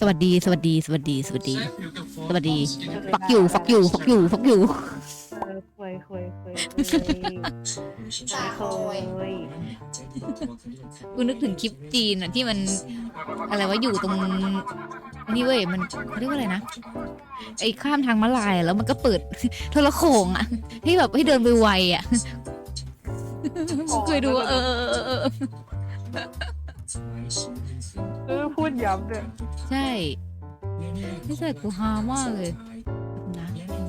สวัสดี สวัสดี สวัสดี สวัสดี สวัสดีฟักอยู่ฟักอยู่ฟักอยู่ฟักอยู่ เออเคยเคยคยเคยคยกูนึกถึงคลิปจีนอะที่มันอะไรวะอยู่ตรงนี่เว้ยมันเขาเรียกว่าอะไรนะไอ้ข้ามทางม้าลายอะแล้วมันก็เปิด โทรโขงอะให้แบบให้เดินไปไวอะมึงเคยดูอะเออเออเออเออ ดย้ำเนี่ยใช่นี่ใส่กูฮามากเลยนะ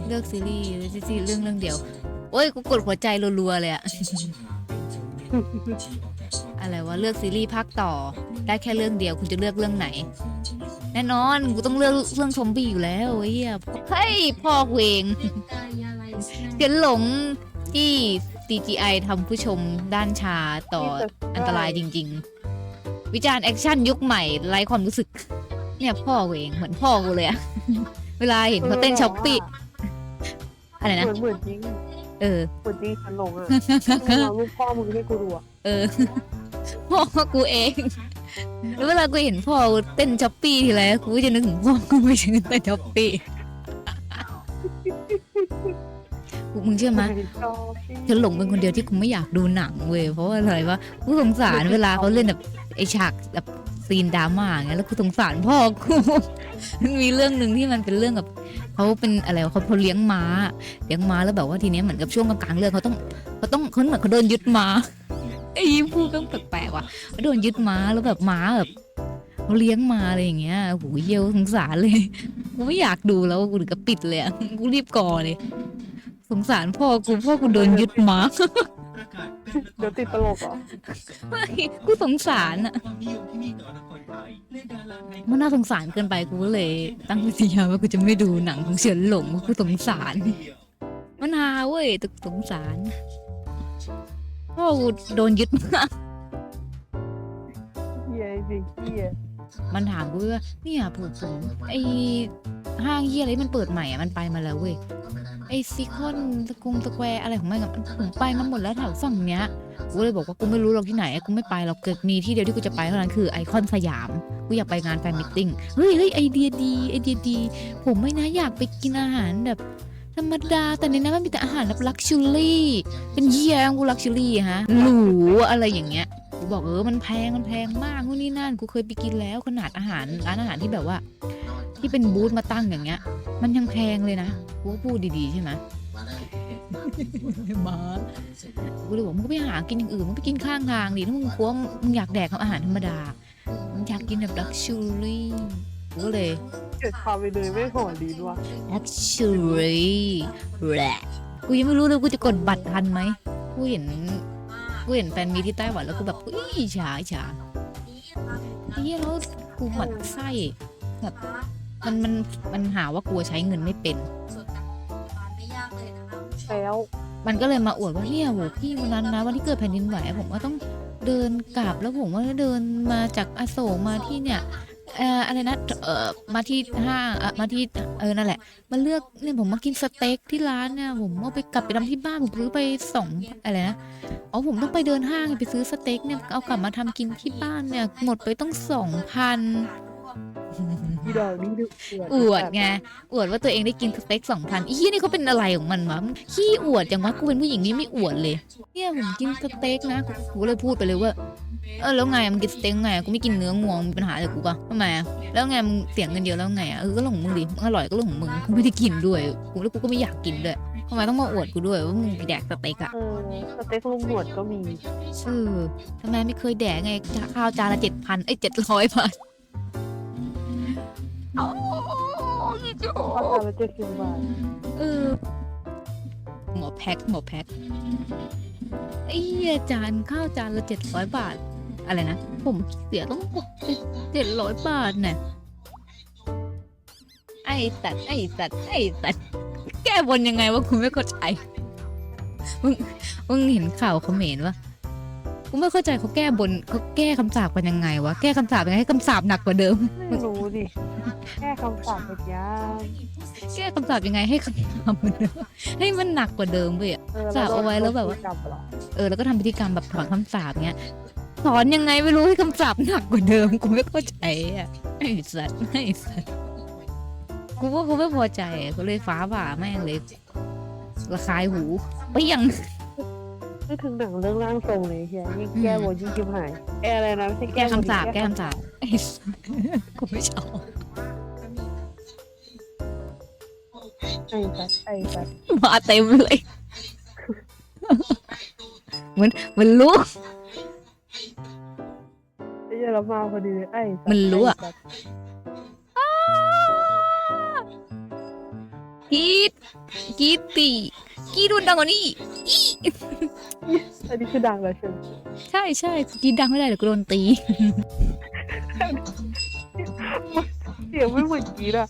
เลือกซีรีส์ซีรีส์เรื่องเรื่องเดียว โอ้ยกูกดหัวใจรัวๆเลยอะอะไรวะเลือกซีรีส์ภาคต่อ ได้แค่เรื่องเดียวคุณจะเลือกเรื่องไหน แน่นอนกูต้องเลือกเรื่องซอมบี้อยู่แล้วเหี้ยเฮ้ยพ่อกูเองเดี๋ยวหลงที่ CGI ทำผู้ชมด้านชาต่ออันตรายจริง ๆ วิจารณ์แอคชั่นยุคใหม่ไร้ความรู้สึก เนี่ยพ่อกูเองเหมือนพ่อกูเลยอะเวลาเห็นเขาเต้นช้อปปี้อะไรเหนะมือนเหมือนจริงเออ เหมือนจริงฉันหลงอะมึงเอารูปพ่อมึงให้กูดูอะเออ พ่อกูเอง แล้วเวลากูเห็นพ่อกูเต้นช้อปปี้ทีไรกูก็จะนึกถึงพ่อกูไม่ใช่เต้นช้อปปี้ กูมึงเชื่อไหมฉันหลงเป็นคนเดียวที่กูไม่อยากดูหนังเว้ยเพราะว่าอะไรวะกูสงสารเวลาเขาเล่นแบบไอฉากแบบซีนดราม่าอย่างเงี้ยแล้วกูสงสารพ่อกูมันมีเรื่องหนึ่งที่มันเป็นเรื่องกับเขาเป็นอะไรวะเขาเขาเลี้ยงม้าเลี้ยงม้าแล้วแบบว่าทีเนี้ยเหมือนกับช่วงกลางๆเรื่องเขาต้องเขาต้องเขาเหมือนเขาโดนยึดม้าไอ้ยิ้มพูดก็แปลกๆว่ะโดนยึดม้าแล้วแบบม้าแบบเขาเลี้ยงมาอะไรอย่างเงี้ยโหเยี่ยวสงสารเลย กูไม่อยากดูแล้วกูถึงกับปิดเลยอะกูรีบก่อเลย สงสารพ่อกูพ่อกูโดนยึดม้าเดี๋ยวติดตลกเหรอไม่กูสงสารอะมันน่าสงสารเกินไปกูก็เลย ตั้งวิทยาว่ากูจะไม่ดูหนังของเฉินหลงเพราะกูสงสาร มันฮาเว้ยแต่กูสงสารพ่อกูโดนยึดม้าเฮียจริงเฮีย มันถามกูว่าเนี่ยผมผมไอห้างเฮียอะไรมันเปิดใหม่อะมันไปมาแล้วเว้ยไอซิคอนสกุงสแควร์อะไรของมันอะมันผมไปมาหมดแล้วแถวฝั่งเนี้ยกูเลยบอกว่ากูไม่รู้หรอกที่ไหนกูไม่ไปหรอกเกิดมีที่เดียวที่กูจะไปเท่านั้นคือไอคอนสยามกูอยากไปงานแฟนมิทติ้งเฮ้ยเฮ้ยไอเดียดีไอเดียดี ผมไม่นะอยากไปกินอาหารแบบธรรมดา แต่ในนั้นมันมีแต่อาหารแบบลักชูรี่ เป็นเยี่ยงกูลักชูรี่ฮะหรูอะไรอย่างเงี้ย กูบอกเออมันแพงมันแพงมากนู่นนี่นั่นกูเคยไปกินแล้วขนาดอาหารร้านอาหารที่แบบว่า ที่เป็นบูธมาตั้งอย่างเงี้ย มันยังแพงเลยนะกูก็พูดดีๆใช่ไหมมากูเลยบอกมึงก็ไปหากินอย่างอื่นมึงไปกินข้างทางดิถ้ามึงกลัวมึงอยากแดกอาหารธรรมดามึงอยากกินแบบลักชูรี่กูก็เลยเกิดความไปเลยไม่หอนดีด้วยลักชูรี่แหละกูยังไม่รู้เลยกูจะกดบัตรทันไหมกูเห็น กูเห็นแฟนมีที่ไต้หวันแล้วกูแบบอุ้ยอิจฉาอิจฉาไอ้เหี้ยแล้วกูหมั่นไส้แบบมันมันมันหาว่ากูใช้เงินไม่เป็น แล้วมันก็เลยมาอวดว่าเนี่ยโหพี่วันนั้นนะวันที่เกิดแผ่นดินไหวผมก็ต้องเดินกลับแล้วผมว่าเดินมาจากอโศกมาที่เนี่ย เอ่ออะไรนะเอ่อมาที่ห้างเอ่อมาที่เออนั่นแหละ มาเลือกเนี่ยผมมากินสเต็กที่ร้านเนี่ยผมเอาไปกลับไปทำที่บ้านผมซื้อไปสองอะไรนะอ๋อผมต้องไปเดินห้างไปซื้อสเต็กเนี่ยเอากลับมาทำกินที่บ้านเนี่ยหมดไปต้องสองพัน อีดอกนี่ดูอวดไงอวดว่าตัวเองได้กินสเต็กสองพันอีเหี้ยนี่เขาเป็นอะไรของมันวะขี้อวดจังวะกูเป็นผู้หญิงนี่ไม่อวดเลยเนี่ยผมกินสเต็กนะกูกูเลยพูดไปเลยว่าเออแล้วไงมึงกินสเต็กไงกูไม่กินเนื้องัวมีปัญหาอะไรกูปะทำไมอะแล้วไงมึงเสียเงินเยอะแล้วไงอะเออก็เรื่องของมึงดิมึงอร่อยก็เรื่องของมึงกูไม่ได้กินด้วยกูแล้วกูก็ไม่อยากกินด้วยทำไมต้องมาอวดกูด้วยว่ามึงแดกสเต็กอะเออสเต็กลุงหนวดก็มีเออทำไมไม่เคยแดกไงข้าวจานละเจ็ดพันไอ้เจ็ดร้อยบาท โอ้ยจ้ข้าวจาละเจ็ดสิบบาทเออหมอแพ็คหมอแพ็คไอ้เหี้ยจานข้าวจานละเจ็ดร้อยบาท อะไรนะ ผมเสียต้องเจ็ดร้อยบาทเนี่ยไอ้สัตว์ไอ้สัตว์ไอ้สัตว์แก้บนยังไงวะคุณไม่เข้าใจมึงมึงเห็นข่าวเขมรวะ กูไม่เข้าใจเขาแก้บนเขาแก้คำสาปกันยังไงวะ แก้คำสาปยังไงให้คำสาปหนักกว่าเดิม ไม่รู้ดิ แค่คำสั่งเป็นยางแก้คำสาปยังไงให้คำสาปมันให้มันหนักกว่าเดิมเว้ยเออสาบเอาไว้แล้วแบบว่ากรรมเหรอเออแล้วก็ทำพิธีกรรมแบบถอนคำสาปเงี้ยคสอนยังไงไม่รู้ให้คำศัพท์หนักกว่าเดิม กูไม่เข้าใจอะไอ้สัตว์ไอ้สัตว์กูว่ากูไม่พอใจอะกูเลยฟ้าผ่าแม่งเลยระคายหูไปยัง ไม่ถึงหนังเรื่องร่างทรงเลยเฮียยิ่งอืมแก้บนยิ่งชิบหายแก้อะไรนะไม่ใช่แก้แก้บนคำสาปดิแก้คำสาปไอ้สัตว์กูไม่ชอบไอ้สัสไอ้สัสมาเต็มเลย เหมือนเหมันรู้ ไอ้เหี้ยเรามาพอดีเลยไอ้สัสมันรู้อะ ไสัสกรีดกรีดตี กรีดรุนดังกว่านี้อันนี้คือดังแล้วใช่ไหมใช่ใช่กรีดดังไม่ได้เดี๋ยวกูโดนตี เสียงไม่เหมือนกรีดอะ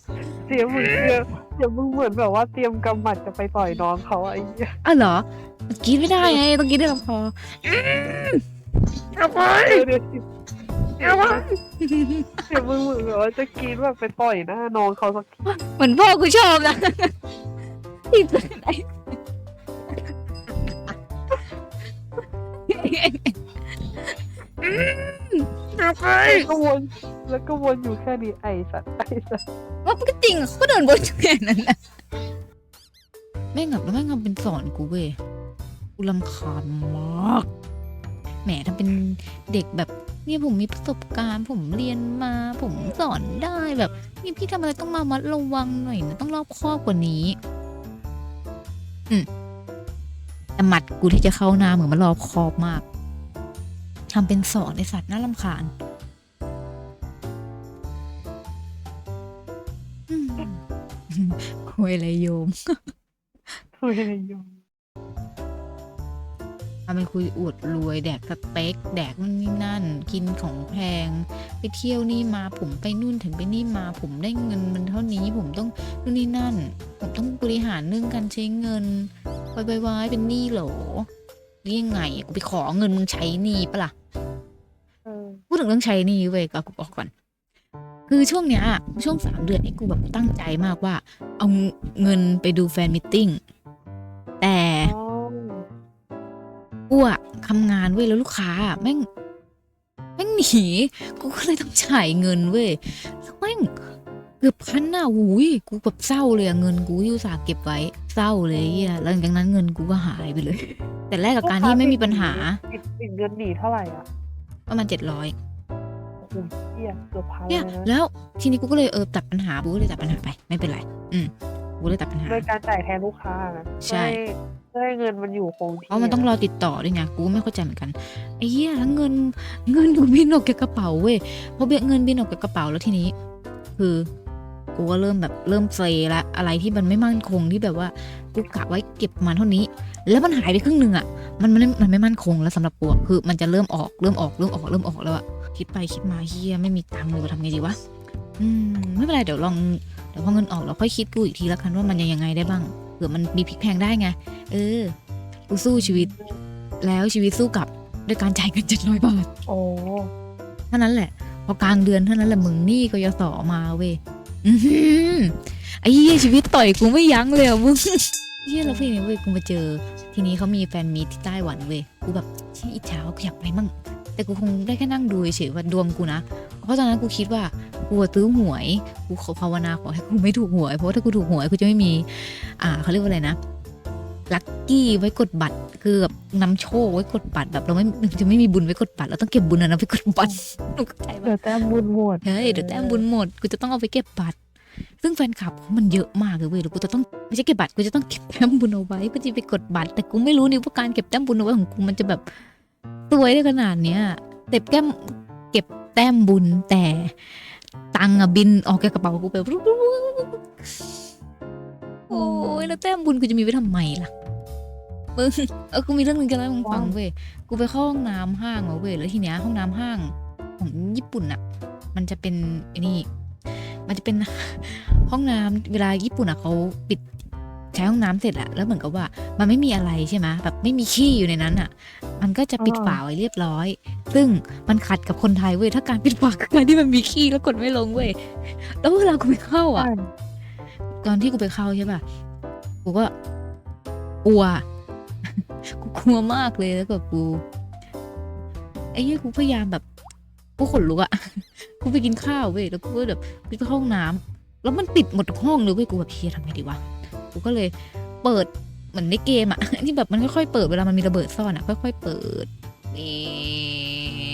เสียงเหมือนเสียงเสียงมึงเหมือนแบบว่าเตรียมกำหมัดจะไปต่อยน้องเขาอะไอ้เหี้ยอ้าวเหรอกรีดไม่ได้ไงต้องกรีดได้ลำคอเอาไปเออเดี๋ยวสิเสียงมึงเสียงมึงเหมือนแบบว่าจะกรีดแบบไปต่อยหน้าน้องเขาสักทีเหมือนพ่อกูชอบนะ ไหนเอาไปแล้วก็วนแล้วก็วนอยู่แค่นี้ไอ้สัสไอ้สัสว่ามันก็จริงอะเขาก็เดินบนแค่นั้นนะแม่งแบบแล้วแม่งทำเป็นสอนกูเว้ยกูรำคาญมากแหมทำเป็นเด็กแบบเนี่ยผมมีประสบการณ์ ผมเรียนมา ผมสอนได้แบบนี่พี่ทำอะไรต้องมามัดระวังหน่อยนะต้องรอบคอบกว่านี้ อืม แต่หมัดกูที่จะเข้าหน้าเหมือนมันรอบคอบมากทำเป็นสอนในสัตว์น่ารำคาญอืมคุยอะไรโยมคุยอะไรอยู่ทำเป็นคุยอวดรวยแดกสเต็กแดกนั่นนี่นั่น กินของแพง ไปเที่ยวนี่มาผมไปนู่นถึงไปนี่มา ผมได้เงินมันเท่านี้ผมต้องนู่นนี่นั่น ผมต้องบริหารเรื่องการใช้เงินไว้ไว้ไว้เป็นหนี้เหรอหรือยังไงอะกูไปขอเงินมึงใช้หนี้ปะล่ะเออพูดถึงเรื่องใช้หนี่เว้ยก็กูบอกก่อน คือช่วงเนี้ยช่วงสามเดือนนี้กูแบบตั้งใจมากว่า เอาเงินไปดูแฟนมิทติ้งแต่อ๋อกูอะทำงานเว้ยแล้วลูกค้าอะแม่งแม่งหนีกูก็เลยต้องจ่ายเงินเว้ยแล้วแม่ง เกือบพันน่ะหูยกูแบบเศร้าเลยอะเงินกูที่อุตส่าห์เก็บไว้เศร้าเลยเหียแล้วหลังจากนั้นเงินกูก็หายไปเลย แต่แรกกับการที่ไม่มีปัญหาติดติดเงินหนีเท่าไหร่อะประมาณเจ็ดร้อยโอ้โหเหี้ยเกือบพันเลเนี่ยยนะแล้วทีนี้กูก็เลยเออตัดปัญหากูก็เลยตัดปัญหาไป ไม่เป็นไร อืมกูเลยตัดปัญหาโดยการจ่ายแทนลูกค้านะใช่เพื่อให้เงินมันอยู่คงที่เพราะมันต้องรอติดต่อด้วยไงกูก็ไม่เข้าใจเหมือนกันไอ้เหี้ยแล้วเงินเงินกูบินออกจากกระเป๋าเว้ยพอเบี้ยเงินบินออกจากกระเป๋าแล้วทีนี้ คือ กูก็เริ่มแบบเริ่มเฟยละอะไรที่มันไม่มั่นคงที่แบบว่ากูกะไว้เก็บประมาณเท่านี้ แล้วมันหายไปครึ่งหนึ่งอะมันมันมันไม่มั่นคงแล้วสำหรับกูอะคือมันจะเริ่มออกเริ่มออกเริ่มออกเริ่มออกแล้วอะคิดไปคิดมาเฮียไม่มีตังค์เลยว่าทำไงดีวะอืมไม่เป็นไรเดี๋ยวลองเดี๋ยวพอเงินออกเราค่อยคิดกูอีกทีละกันว่ามันยังยังไงได้บ้างเผื่อมันมีพลิกแพลงได้ไง เออกูสู้ชีวิต แล้วชีวิตสู้กลับด้วยการจ่ายเงินเจ็ดร้อยบาทโอ้เท่านั้นแหละ พอกลางเดือนเท่านั้นแหละมึงหนี่ก็ยศมาเว้ย อือหือไอ้เหี้ยชีวิตต่อยกูไม่ยั้งเลยอะมึงเหี้ยแล้วพี่เนี่ยเว้ยกูมาเจอ ทีนี้เขามีแฟนมีตที่ไต้หวันเว้ยกูแบบเชี่ยอิจฉากูอยากไปมั่งแต่กูคงได้แค่นั่งดูเฉยๆว่าดวงกูนะ เพราะตอนนั้นกูคิดว่ากูอะซื้อหวย กูขอภาวนาขอให้กูไม่ถูกหวย เพราะว่าถ้ากูถูกหวยกูจะไม่มี อ่าเขาเรียกว่าอะไรนะ ลัคกี้ไว้กดบัตรคือแบบนำโชคไว้กดบัตรแบบเราไม่จะไม่มีบุญไว้กดบัตรเราต้องเก็บบุญอันนะไว้กดบัตรหนูเข้าใจปะเดี๋ยวแต้มบุญหมดเฮ้ยเดี๋ยวแต้มบุญหมดกูจะต้องเอาไปเก็บบัตร ซึ่งแฟนคลับเขามันเยอะมากเลยเว้ยแล้วกูจะต้องไม่ใช่เก็บบัตรกูจะต้องเก็บแต้มบุญเอาไว้เพื่อจะไปกดบัตร แต่กูไม่รู้นี่ว่าการเก็บแต้มบุญเอาไว้ของกูมันจะแบบสวยได้ขนาดเนี้ยเก็บแก้มเก็บแต้มบุญแต่ตังค์อะบินออกจากกระเป๋ากูไปปุ๊บปุ๊บปุ๊บปุ๊บ โอ้ยแล้วแต้มบุญกูจะมีไว้ทำไมล่ะมึงเออกูมีเรื่องหนึงจะเล่าให้มึงฟังเว้ยกูไปเข้าห้องน้ำห้างมาเว้ยแล้วทีเนี้ยห้องน้ำห้างของญี่ปุ่นอะมันจะเป็นไอ้นี่ มันจะเป็น ห้องน้ำเวลาญี่ปุ่นอะเขาปิดใช้ห้องน้ำเสร็จอะแล้วเหมือนกับว่า มันไม่มีอะไรใช่ไหมแบบไม่มีขี้อยู่ในนั้นอะมันก็จะปิดฝาไว้เรียบร้อย ซึ่งมันขัดกับคนไทยเว้ยถ้าการปิดฝาคือการที่มันมีขี้แล้วกดไม่ลงเว้ยแล้วเวลากูไปเข้าอะ ตอนที่กูไปเข้าใช่ป่ะ กูก็กลัว กูกลัวมากเลยแล้วก็กูไอไอ้เหี้ยกูพยายามแบบกูขนลุกอะกูไปกินข้าวเว้ยแล้วกูก็แบบไปเข้าห้องน้ำแล้วมันปิดหมดทุกห้องเลยเว้ยกูแบบเฮียทำไงดีวะกูก็เลยเปิดเหมือนในเกมอะที่แบบมันค่อยๆเปิดเวลามันมีระเบิดซ่อนอะค่อยๆเปิดนี่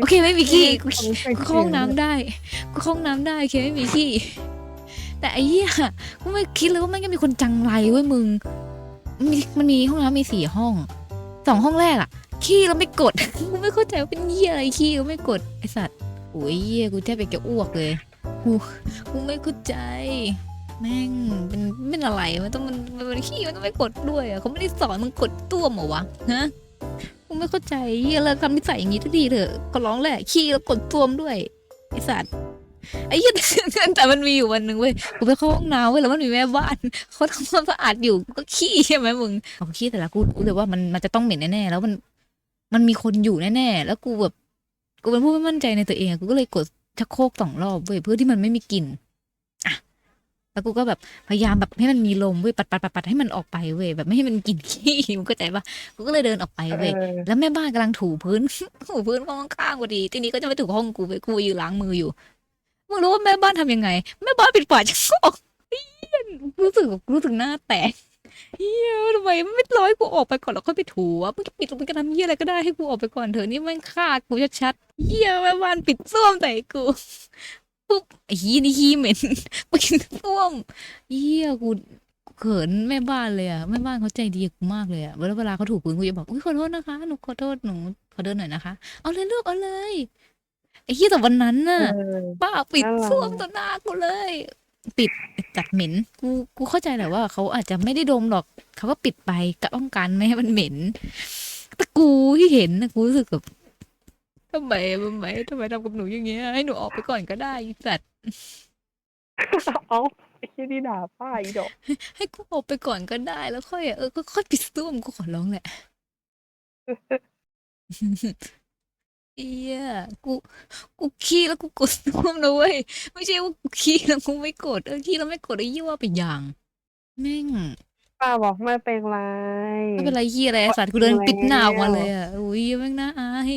โอเคไม่มีขี้กูขี้กูเข้าห้องน้ำได้กูเข้าห้องน้ำได้โอเคไม่มีขี้ แต่ไอ้เหี้ยกูไม่คิดเลยว่ามันก็มีคนจังไรเว้ยมึงมันมีมันมีห้องน้ำมีสี่ห้องสองห้องแรกอะขี้แล้วไม่กดกูไม่เข้าใจว่าเป็นเหี้ยอะไรขี้แล้วไม่กดไอสัตว์โอ้ยเหี้ยกูแทบไปจะอ้วกเลยกูกูไม่เข้าใจ แม่งเป็นเป็นอะไรมันต้องมันมันขี้มันต้องไม่กดด้วยอะเขาไม่ได้สอนมึงกดต้วมเหรอวะฮะกูไม่เข้าใจเหี้ยแล้วทำนิสัยอย่างนี้ทุกทีเถอะก็ร้องแหละขี้แล้วกดต้วมด้วยไอสัตว์ ไอ้เหี้ยแต่มันมีอยู่วันหนึ่งเว้ยกูไปเข้าห้องน้ำเว้ยแล้วมันมีแม่บ้านเขาทำความสะอาดอยู่กูก็ขี้ใช่ไหมมึงเขาขี้แต่ละกูกูเลยว่ามันมันจะต้องเหม็นแน่ๆแล้วมัน มันมีคนอยู่แน่ๆแล้วกูแบบกูเป็นผู้ไม่มั่นใจในตัวเองอะกูก็เลยกดชักโครกสองรอบเว้ยเพื่อที่มันไม่มีกลิ่นอะแล้วกูก็แบบพยายามแบบให้มันมีลมเว้ยปัดปัดปัดปัดให้มันออกไปเว้ยแบบไม่ให้มันกลิ่นขี้มึงเข้าใจปะกูก็เลยเดินออกไปเว้ยเออแล้วแม่บ้านกำลังถูพื้นถูพื้นห้องข้างๆพอดี ทีนี้ก็จะไปถูห้องกูไปกูยืนล้างมืออยู่ มึงรู้ว่าแม่บ้านทำยังไง แม่บ้านปิดฝาชักโครกเฮียรู้สึกรู้สึกหน้าแตกเฮียทำไมไม่ร้อยกูออกไปก่อนแล้วค่อยไปถูวะมึงจะปิดมึงจะทำเฮียอะไรก็ได้ให้กูออกไปก่อนเถอะนี่แม่งฆ่ากูชัดๆเฮียแม่บ้านปิดส้วมใส่กูปุ๊บไอ้เฮียนี่ขี้เหม็นปกินส้วมเฮียกูเขินแม่บ้านเลยอะแม่บ้านเขาใจดีกับกูมากเลยอะเวลาเวลาเขาถูพื้นกูจะบอกอุ้ยขอโทษนะคะหนูขอโทษหนูขอเดินหน่อยนะคะ เอาเลยลูกเอาเลย ไอ้เหี้ยแต่วันนั้นน่ะ เออ ป้าปิดน่ารักส้วมต่อหน้ากูเลย ปิดจัดเหม็น กูกูเข้าใจแหละว่าเขาอาจจะไม่ได้ดมหรอกเขาก็ปิดไปก็ต้องการไม่ให้มันเหม็น แต่กูที่เห็นนะกูรู้สึกแบบทำไมทำไมทำไมทำกับหนูอย่างเงี้ยให้หนูออกไปก่อนก็ได้ไอ้สัตว์เอาไอ้ที่นี่ด่าป้าอีดอกให้กูออกไปก่อนก็ได้แล้วค่อยเออก็ค่อยปิดส้วมกูขอร้องแหละ เอียกู กูขี้แล้วกูกดส้วมนะเว้ย ไม่ใช่ว่ากูขี้แล้วกูไม่กด เออขี้แล้วไม่กดไอ้ยี่ว่าไปอย่าง แม่งป้าบอกไม่เป็นไร ไม่เป็นไรขี้อะไรไอ้สัตว์กูเดินปิดหน้าออกมาเลยอะอุ้ยแม่งน่าอาย